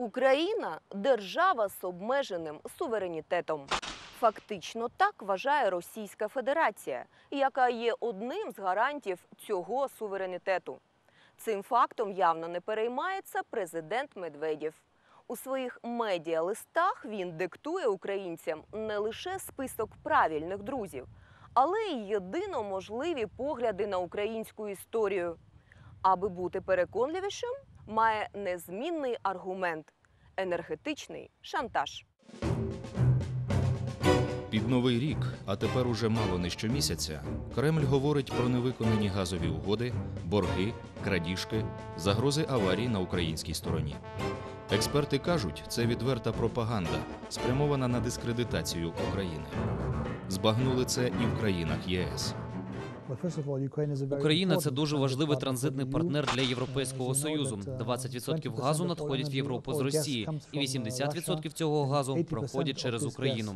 Україна держава з обмеженим суверенітетом. Фактично так вважає Російська Федерація, яка є одним з гарантів цього суверенітету. Цим фактом явно не переймається президент Медведєв. У своїх медіалистах він диктує українцям не лише список правильних друзів, але й єдино можливі погляди на українську історію. Аби бути переконливішим, має незмінний аргумент енергетичний шантаж. Під новий рік, а тепер уже мало не щомісяця, Кремль говорить про невиконані газові угоди, борги, крадіжки, загрози аварії на українській стороні. Експерти кажуть, це відверта пропаганда, спрямована на дискредитацію України. Збагнули це і в країнах ЄС. Україна це дуже важливий транзитний партнер для Європейського союзу. uh, 20% газу надходять в Європу з Росії, і 80% цього газу проходять через Україну.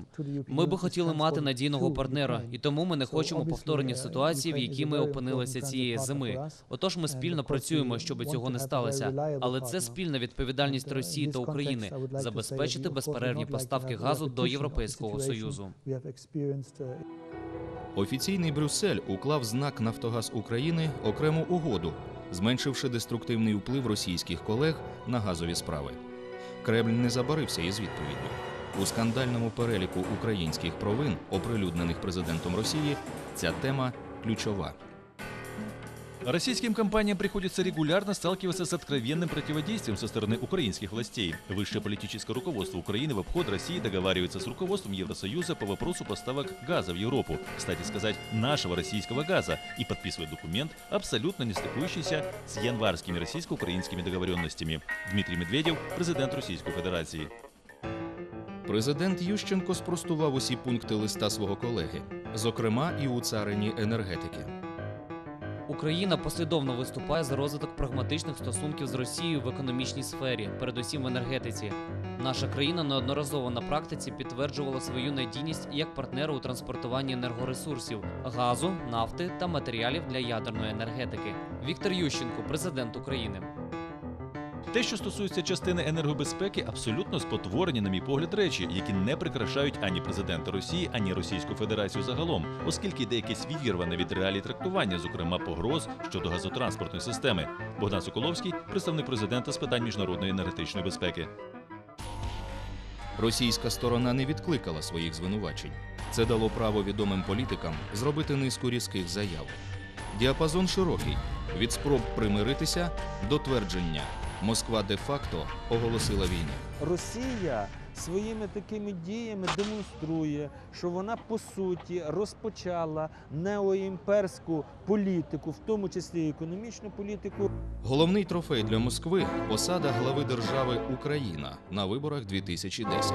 Ми би хотіли мати надійного партнера, і тому ми не хочемо повторення ситуації, в якій ми опинилися цієї зими. Отож, ми спільно працюємо, щоб цього не сталося. Але це спільна відповідальність Росії та України забезпечити безперервні поставки газу до Європейського союзу. Офіційний Брюссель уклав знак Нафтогаз України окрему угоду, зменшивши деструктивний вплив російських колег на газові справи. Кремль не забарився із відповіддю. У скандальному переліку українських провин, оприлюднених президентом Росії, ця тема ключова. Российским компаниям приходится регулярно сталкиваться с откровенным противодействием со стороны украинских властей. Высшее политическое руководство Украины в обход России договаривается с руководством Евросоюза по вопросу поставок газа в Европу, кстати сказать, нашего российского газа, и подписывает документ, абсолютно не стыкующийся с январскими российско-украинскими договоренностями. Дмитрий Медведев, президент Российской Федерации. Президент Ющенко спростував усі пункти листа свого колеги, зокрема і у царині енергетики. Україна послідовно виступає за розвиток прагматичних стосунків з Росією в економічній сфері, передусім в енергетиці. Наша країна неодноразово на практиці підтверджувала свою надійність як партнера у транспортуванні енергоресурсів, газу, нафти та матеріалів для ядерної енергетики. Віктор Ющенко, президент України. Те, що стосується частини енергобезпеки, абсолютно спотворені, на мій погляд, речі, які не прикрашають ані президента Росії, ані Російську Федерацію загалом, оскільки йде якесь відірване від реалій трактування, зокрема погроз щодо газотранспортної системи. Богдан Соколовський, представник президента з питань міжнародної енергетичної безпеки. Російська сторона не відкликала своїх звинувачень. Це дало право відомим політикам зробити низку різких заяв. Діапазон широкий від спроб примиритися до твердження Москва де-факто оголосила війну. Росія своїми такими діями демонструє, що вона по суті розпочала неоімперську політику, в тому числі економічну політику. Головний трофей для Москви посада глави держави Україна на виборах 2010,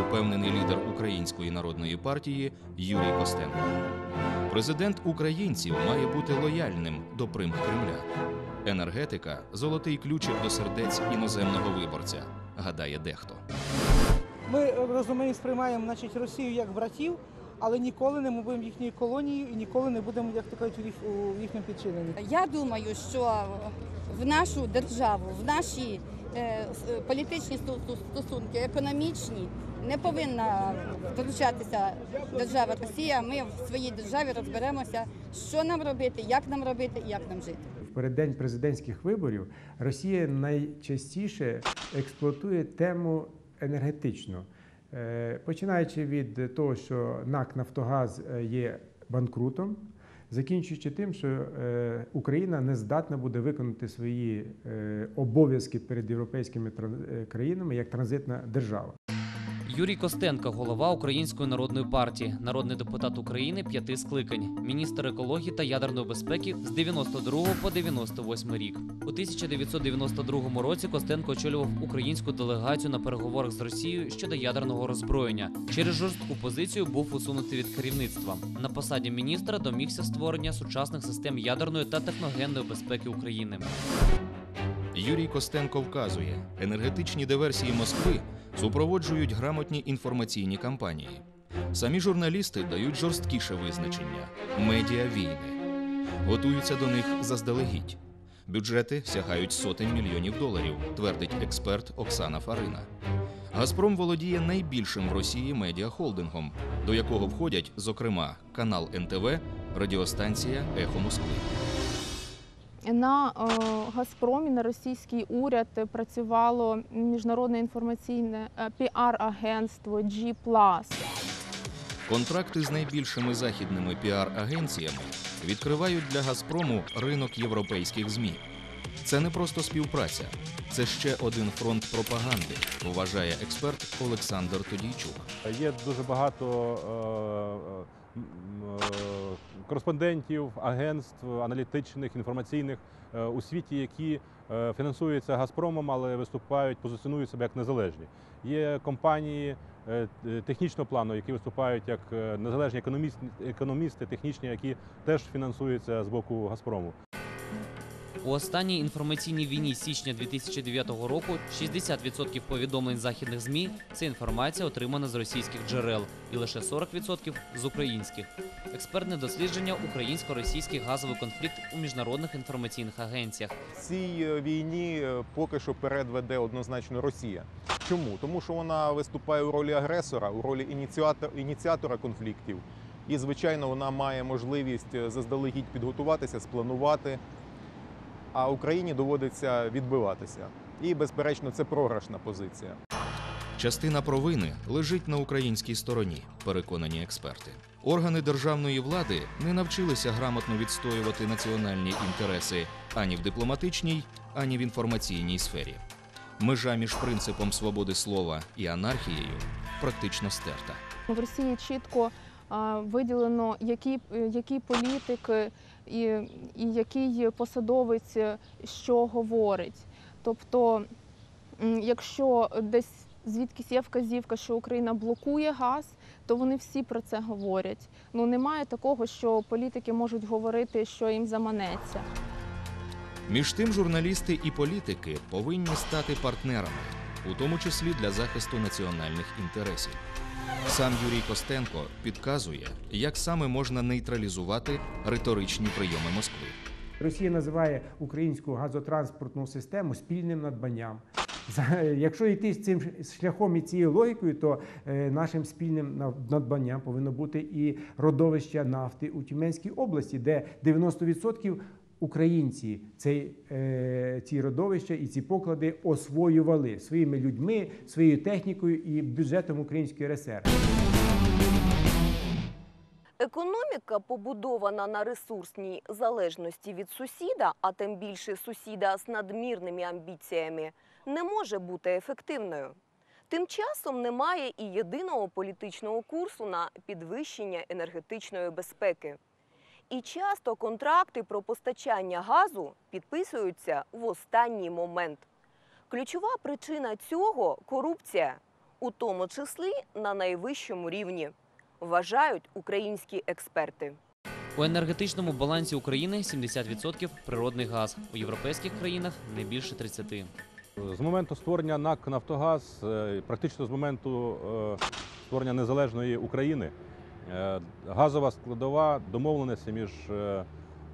упевнений лідер Української народної партії Юрій Костенко. Президент українців має бути лояльним до примх Кремля. Енергетика золотий ключик до сердець іноземного виборця, гадає дехто. Ми розуміємо, сприймаємо значить, Росію як братів, але ніколи не ми будемо їхньою колонією і ніколи не будемо, як то кажуть, у їх- у їхньому підчиненні. Я думаю, що в нашу державу, в наші е, політичні сту- сту- стосунки, економічні, не повинна втручатися держава Росія. Ми в своїй державі розберемося, що нам робити, як нам робити і як нам жити. В переддень президентських виборів Росія найчастіше експлуатує тему енергетичну, Е, починаючи від того, що НАК Нафтогаз е, є банкрутом, закінчуючи тим, що е, Україна не здатна буде виконати свої обов'язки перед європейськими країнами як транзитна держава. Юрій Костенко, голова Української народної партії, народний депутат України п'яти скликань, міністр екології та ядерної безпеки з 92 по 98 рік. У 1992 році Костенко очолював українську делегацію на переговорах з Росією щодо ядерного роззброєння. Через жорстку позицію був усунутий від керівництва. На посаді міністра домігся створення сучасних систем ядерної та техногенної безпеки України. Юрій Костенко вказує, енергетичні диверсії Москви супроводжують грамотні інформаційні кампанії. Самі журналісти дають жорсткіше визначення медіа війни, готуються до них заздалегідь. Бюджети сягають сотень мільйонів доларів, твердить експерт Оксана Фарина. Газпром володіє найбільшим в Росії медіахолдингом, до якого входять, зокрема, канал НТВ, радіостанція Ехо Москви. На е, Газпромі на російський уряд працювало міжнародне інформаційне е, піар-агентство G+. Контракти з найбільшими західними піар-агенціями відкривають для Газпрому ринок європейських ЗМІ. Це не просто співпраця, це ще один фронт пропаганди, вважає експерт Олександр Тодійчук. Є дуже багато е, е, кореспондентів, агентств аналітичних, інформаційних е, у світі, які е, фінансуються Газпромом, але виступають, позиціонують себе як незалежні. Є компанії е, технічного плану, які виступають як е, незалежні економісти, економісти технічні, які теж фінансуються з боку Газпрому. У останній інформаційній війні січня 2009 року 60% повідомлень західних ЗМІ це інформація, отримана з російських джерел, і лише 40% з українських. Експертне дослідження українсько-російський газовий конфлікт у міжнародних інформаційних агенціях. Цій е, війні е, поки що перед веде однозначно Росія. Чому? Тому що вона виступає у ролі агресора, у ролі ініціатор, ініціатора конфліктів. І, звичайно, вона має можливість е, заздалегідь підготуватися, спланувати. А Україні доводиться відбиватися. І, безперечно, це програшна позиція. Частина провини лежить на українській стороні, переконані експерти. Органи державної влади не навчилися грамотно відстоювати національні інтереси ані в дипломатичній, ані в інформаційній сфері. Межа між принципом свободи слова і анархією практично стерта. В Росії чітко виділено, який, е, який політик е, і, і який посадовець е, що говорить. Тобто, якщо десь звідкись є вказівка, що Україна блокує газ, то вони всі про це говорять. Ну немає такого, що політики можуть говорити, що їм заманеться. Між тим, журналісти і політики повинні стати партнерами, у тому числі для захисту національних інтересів. Сам Юрій Костенко підказує, як саме можна нейтралізувати риторичні прийоми Москви. Росія називає українську газотранспортну систему спільним надбанням. Якщо йти з цим шляхом і цією логікою, то е, нашим спільним надбанням повинно бути і родовище нафти у Тюменській області, де 90% українці цей, е, ці родовища і ці поклади освоювали своїми людьми, своєю технікою і бюджетом Української РСР. Економіка, побудована на ресурсній залежності від сусіда, а тим більше сусіда з надмірними амбіціями, не може бути ефективною. Тим часом немає і єдиного політичного курсу на підвищення енергетичної безпеки. І часто контракти про постачання газу підписуються в останній момент. Ключова причина цього корупція, у тому числі на найвищому рівні вважають українські експерти. У енергетичному балансі України 70% природний газ, у європейських країнах не більше 30%. З моменту створення НАК Нафтогаз, е, практично з моменту е, створення незалежної України, газова складова домовленості між е,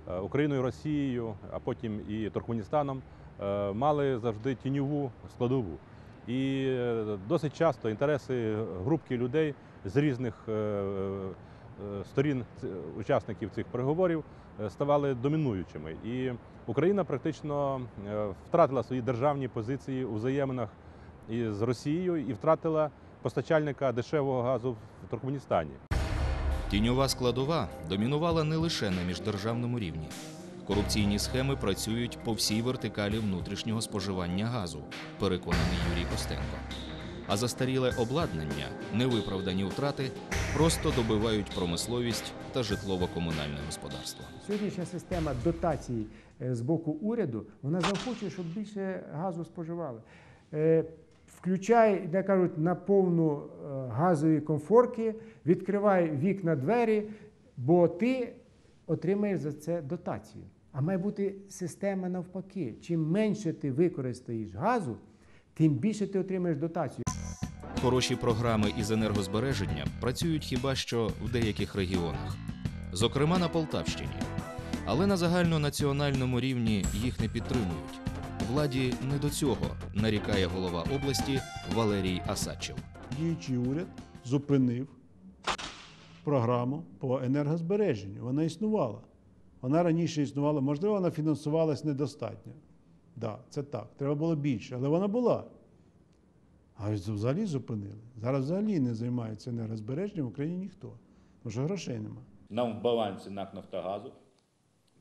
е, Україною, Росією, а потім і Туркменістаном е, мали завжди тіньову складову. І е, досить часто інтереси групки людей з різних е, е, сторін учасників цих переговорів е, ставали домінуючими. І Україна практично е, втратила свої державні позиції у взаєминах із Росією і втратила постачальника дешевого газу в Туркменістані. Тіньова складова домінувала не лише на міждержавному рівні. Корупційні схеми працюють по всій вертикалі внутрішнього споживання газу, переконаний Юрій Костенко. А застаріле обладнання, невиправдані втрати просто добивають промисловість та житлово-комунальне господарство. Сьогоднішня система дотацій е, з боку уряду вона заохочує, щоб більше газу споживали. Включай, як кажуть, на повну е, газові комфорки, відкривай вікна двері, бо ти отримаєш за це дотацію. А має бути система навпаки. Чим менше ти використаєш газу, тим більше ти отримаєш дотацію. Хороші програми із енергозбереження працюють хіба що в деяких регіонах, зокрема на Полтавщині. Але на загальнонаціональному рівні їх не підтримують. Владі не до цього, нарікає голова області Валерій Асадчев. діючий уряд зупинив програму по енергозбереженню. Вона існувала. Вона раніше існувала, можливо, вона фінансувалась недостатньо. Так, да, це так. Треба було більше, але вона була. А взагалі зупинили. Зараз взагалі не займається енергозбереженням в Україні ніхто. Тому що грошей нема. Нам в балансі НАК Нафтогазу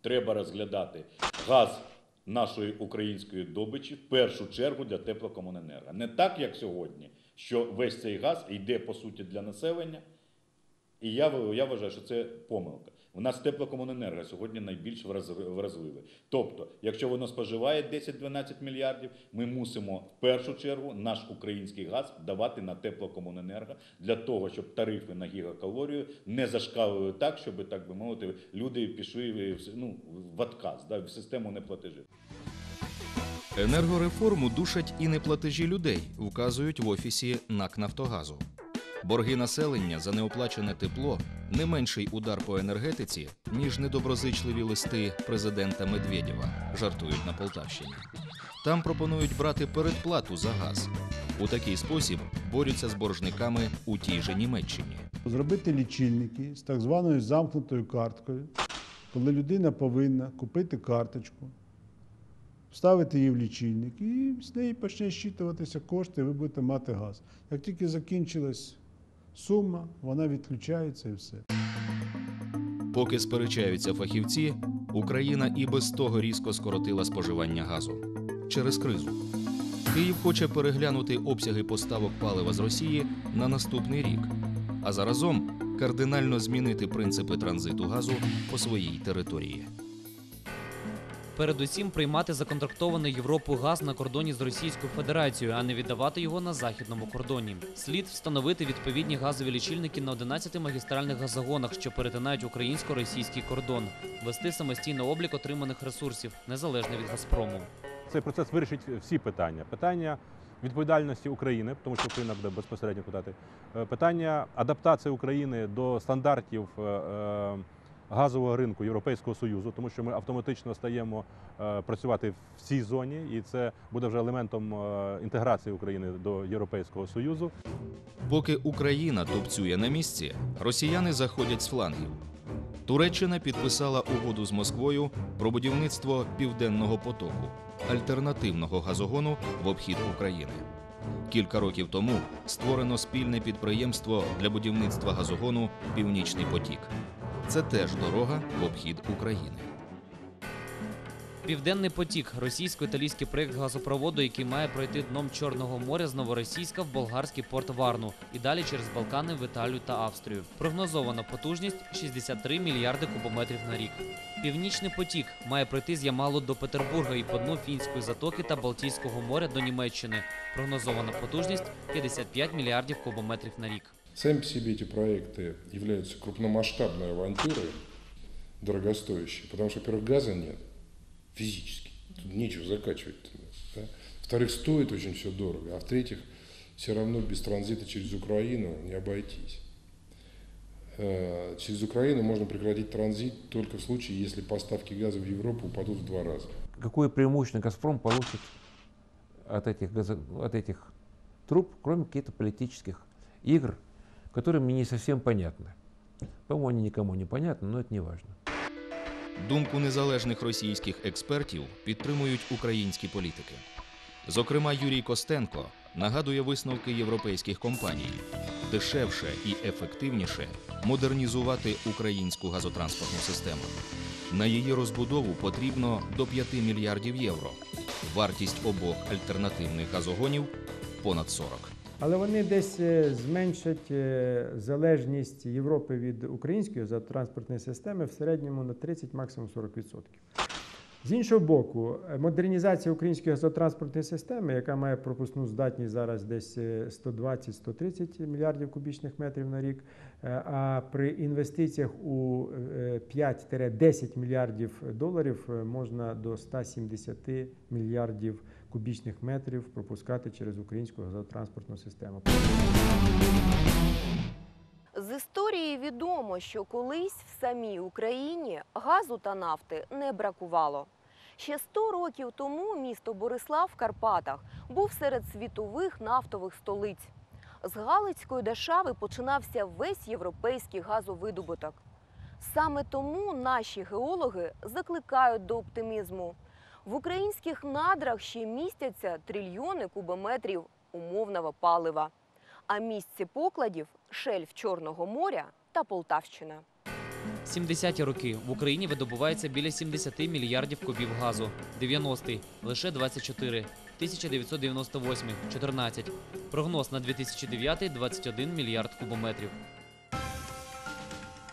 треба розглядати газ нашої української добичі в першу чергу для теплокомуненерго. Не так, як сьогодні, що весь цей газ йде по суті для населення. І я, я вважаю, що це помилка. У нас теплокомуненерго сьогодні найбільш враз- вразливе. Тобто, якщо воно споживає 10-12 мільярдів, ми мусимо в першу чергу наш український газ давати на теплокомуненерго для того, щоб тарифи на гігакалорію не зашкалили так, щоб так би мовити, люди пішли ну, в отказ, да, в систему неплатежів. Енергореформу душать і неплатежі людей, вказують в офісі НАК Нафтогазу. Борги населення за неоплачене тепло не менший удар по енергетиці, ніж недоброзичливі листи президента Медведєва, жартують на Полтавщині. Там пропонують брати передплату за газ. У такий спосіб борються з боржниками у тій же Німеччині. Зробити лічильники з так званою замкнутою карткою, коли людина повинна купити карточку, вставити її в лічильник, і з неї почне щитуватися кошти, і ви будете мати газ. Як тільки закінчилась сума, вона відключається і все. Поки сперечаються фахівці, Україна і без того різко скоротила споживання газу через кризу. Київ хоче переглянути обсяги поставок палива з Росії на наступний рік, а заразом кардинально змінити принципи транзиту газу по своїй території. Передусім приймати законтрактований Європою газ на кордоні з Російською Федерацією, а не віддавати його на західному кордоні. Слід встановити відповідні газові лічильники на 11 магістральних газогонах, що перетинають українсько-російський кордон, вести самостійно облік отриманих ресурсів, незалежно від Газпрому. Цей процес вирішить всі питання. Питання відповідальності України, тому що Україна буде безпосередньо питати. Е, Питання адаптації України до стандартів е, е, газового ринку Європейського Союзу, тому що ми автоматично стаємо е, працювати в цій зоні, і це буде вже елементом е, інтеграції України до Європейського Союзу. Поки Україна тупцює на місці, росіяни заходять з флангів. Туреччина підписала угоду з Москвою про будівництво південного потоку, альтернативного газогону в обхід України. Кілька років тому створено спільне підприємство для будівництва газогону Північний потік. Це теж дорога в обхід України. Південний потік російсько-італійський проєкт газопроводу, який має пройти дном Чорного моря з Новоросійська в болгарський порт Варну і далі через Балкани в Італію та Австрію. Прогнозована потужність 63 мільярди кубометрів на рік. Північний потік має пройти з Ямалу до Петербурга і по дну Фінської затоки та Балтійського моря до Німеччини. Прогнозована потужність 55 мільярдів кубометрів на рік. Сами по себе эти проекты являются крупномасштабной авантюрой, дорогостоящей, потому что, во-первых, газа нет физически, тут нечего закачивать. Да? Во-вторых, стоит очень все дорого, а в-третьих, все равно без транзита через Украину не обойтись. Э, Через Украину можно прекратить транзит только в случае, если поставки газа в Европу упадут в два раза. Какое преимущество «Газпром» получит от этих, газо- от этих труб, кроме каких-то политических игр, которые мне не совсем понятны. По-моему, они никому не понятны, но это не важно. Думку незалежних російських експертів підтримують українські політики. Зокрема, Юрій Костенко нагадує висновки європейських компаній: дешевше і ефективніше модернізувати українську газотранспортну систему. На її розбудову потрібно до 5 мільярдів євро. Вартість обох альтернативних газогонів понад 40. Але вони десь е, зменшать е, залежність Європи від української газотранспортної системи в середньому на 30, максимум 40%. З іншого боку, е, модернізація української газотранспортної системи, яка має пропускну здатність зараз десь е, 120-130 мільярдів кубічних метрів на рік, а при інвестиціях у е, 5-10 мільярдів доларів можна до 170 мільярдів кубічних метрів пропускати через українську газотранспортну систему. З історії відомо, що колись в самій Україні газу та нафти не бракувало. Ще 100 років тому місто Борислав в Карпатах був серед світових нафтових столиць. З Галицької Дашави починався весь європейський газовидобуток. Саме тому наші геологи закликають до оптимізму. В українських надрах ще містяться трильйони кубометрів умовного палива. А місце покладів шельф Чорного моря та Полтавщина. 70-ті роки в Україні видобувається біля 70 мільярдів кубів газу. 90-й – лише 24. 1998 – 14. Прогноз на 2009 – 21 мільярд кубометрів.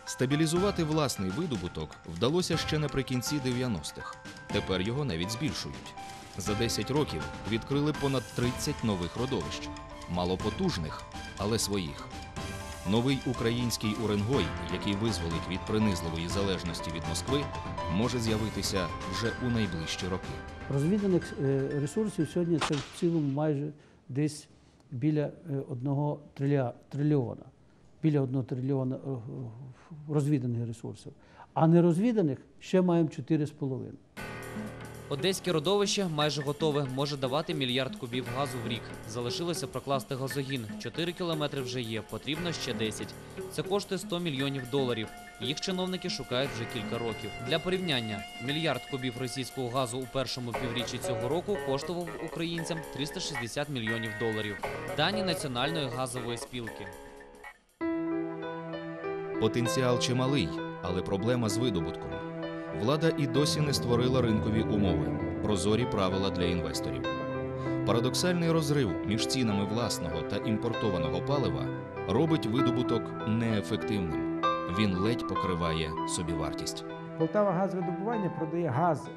Стабілізувати власний видобуток вдалося ще наприкінці 90-х. Тепер його навіть збільшують. За 10 років відкрили понад 30 нових родовищ. Малопотужних, але своїх. Новий український Уренгой, який визволить від принизливої залежності від Москви, може з'явитися вже у найближчі роки. Розвіданих е, ресурсів сьогодні це в цілому майже десь біля е, одного триля- трильйона. Біля одного трильйона е, е, розвіданих ресурсів. А нерозвіданих ще маємо 4,5. Одеське родовище майже готове, може давати мільярд кубів газу в рік. Залишилося прокласти газогін. 4 кілометри вже є, потрібно ще 10. Це коштує 100 мільйонів доларів. Їх чиновники шукають вже кілька років. Для порівняння, мільярд кубів російського газу у першому півріччі цього року коштував українцям 360 мільйонів доларів. Дані Національної газової спілки. Потенціал чималий, але проблема з видобутком. Влада і досі не створила ринкові умови, прозорі правила для інвесторів. Парадоксальний розрив між цінами власного та імпортованого палива робить видобуток неефективним. Він ледь покриває собівартість. Полтава газовидобування продає газ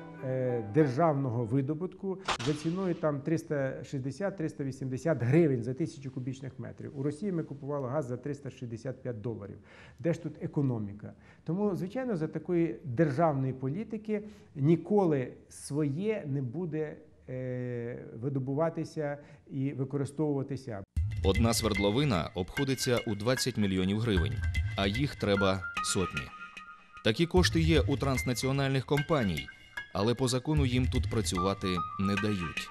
державного видобутку за ціною там 360-380 гривень за тисячу кубічних метрів. У Росії ми купували газ за 365 доларів. Де ж тут економіка? Тому, звичайно, за такої державної політики ніколи своє не буде е, видобуватися і використовуватися. Одна свердловина обходиться у 20 мільйонів гривень, а їх треба сотні. Такі кошти є у транснаціональних компаній, але по закону їм тут працювати не дають.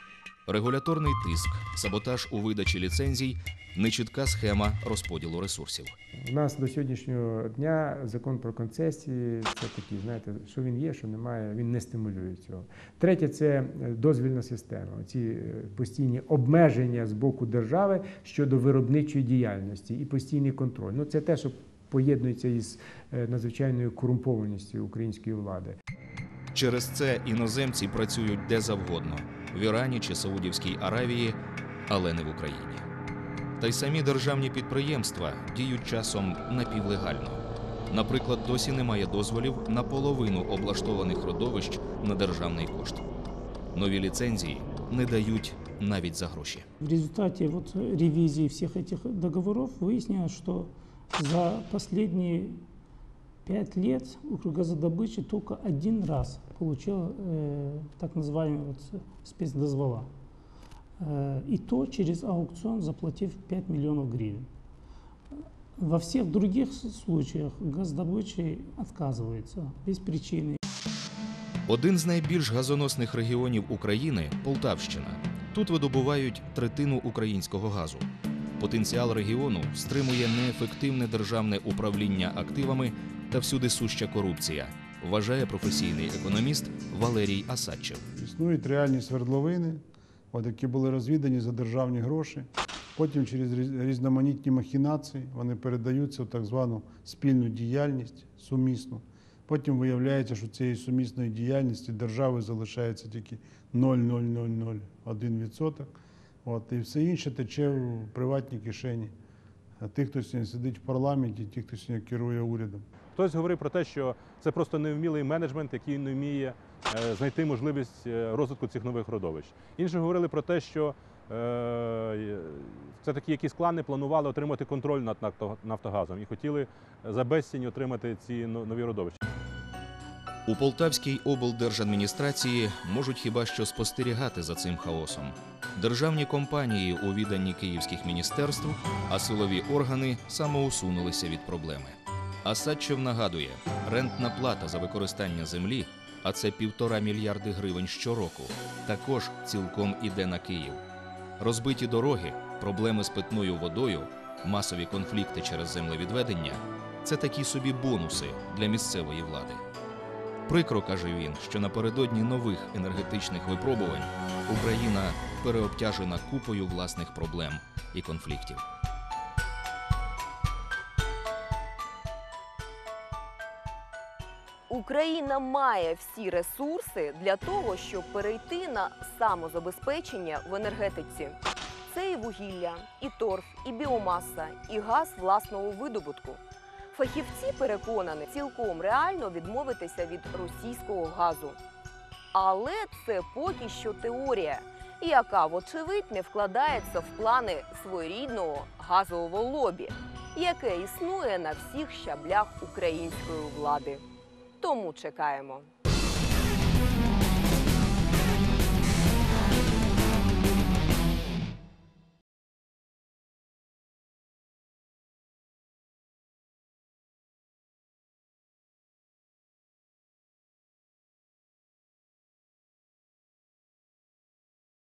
Регуляторний тиск, саботаж у видачі ліцензій, нечітка схема розподілу ресурсів. У нас до сьогоднішнього дня закон про концесії це такий, знаєте, що він є, що немає, він не стимулює цього. Третє це е, дозвільна система. Ці е, постійні обмеження з боку держави щодо виробничої діяльності і постійний контроль. Ну це те, що поєднується із е, надзвичайною корумпованістю української влади. Через це іноземці працюють де завгодно в Ірані чи Саудівській Аравії, але не в Україні. Та й самі державні підприємства діють часом напівлегально. Наприклад, досі немає дозволів на половину облаштованих родовищ на державний кошт. Нові ліцензії не дають навіть за гроші. В результате вот ревизии всех этих договоров выяснилось, что за последние пять лет Укргазодобыча только один раз получила э, так называемые вот спецдозвола. Э, и то через аукцион, заплатив 5 миллионов гривен. Во всех других с- случаях газдобычей отказывается без причины. Один з найбільш газоносних регіонів України Полтавщина. Тут видобувають третину українського газу. Потенціал регіону стримує неефективне державне управління активами та всюди суща корупція, вважає професійний економіст Валерій Асадчев. Існують реальні свердловини, от які були розвідані за державні гроші. Потім через різноманітні махінації вони передаються в так звану спільну діяльність сумісну. Потім виявляється, що цієї сумісної діяльності держави залишається тільки 0,0001%. От, і все інше тече в приватні кишені. Тих, хто сьогодні сидить в парламенті, ті, хто сьогодні керує урядом. Хтось говорив про те, що це просто невмілий менеджмент, який не вміє е, знайти можливість е, розвитку цих нових родовищ. Інші говорили про те, що е, це такі якісь клани планували отримати контроль над «Нафто- Нафтогазом і хотіли за безцінь отримати ці нові родовища. У Полтавській облдержадміністрації можуть хіба що спостерігати за цим хаосом. Державні компанії у відданні київських міністерств, а силові органи самоусунулися від проблеми. Асадчев нагадує, рентна плата за використання землі, а це півтора мільярди гривень щороку, також цілком іде на Київ. Розбиті дороги, проблеми з питною водою, масові конфлікти через землевідведення це такі собі бонуси для місцевої влади. Прикро каже він, що напередодні нових енергетичних випробувань Україна переобтяжена купою власних проблем і конфліктів. Україна має всі ресурси для того, щоб перейти на самозабезпечення в енергетиці. Це і вугілля, і торф, і біомаса, і газ власного видобутку. Фахівці переконані, цілком реально відмовитися від російського газу. Але це поки що теорія, яка, вочевидь, не вкладається в плани своєрідного газового лобі, яке існує на всіх щаблях української влади. Тому чекаємо.